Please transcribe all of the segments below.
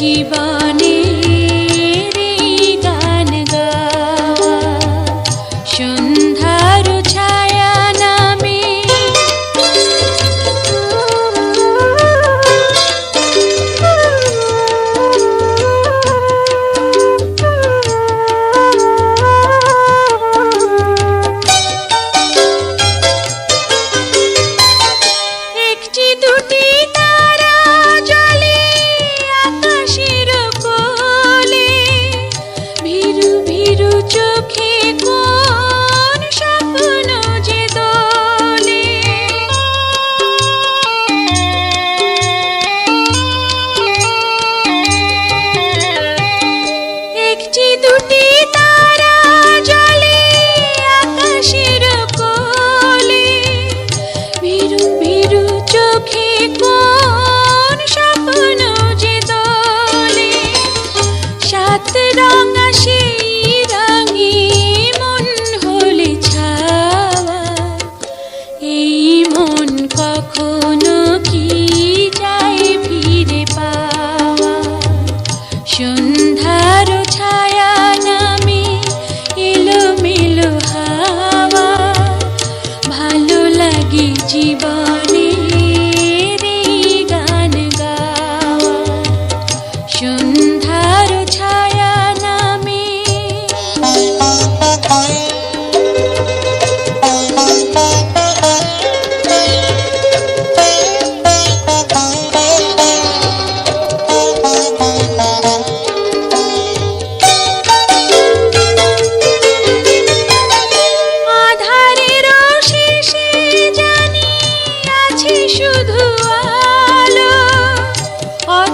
জীবনের গান গাওয়া সন্ধ্যার দুটি কখনো কি যায় ফিরে পাওয়া? শুন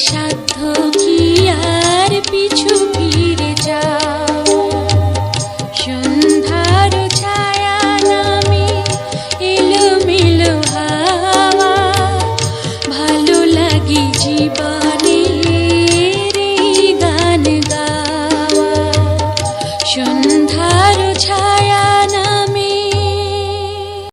山头。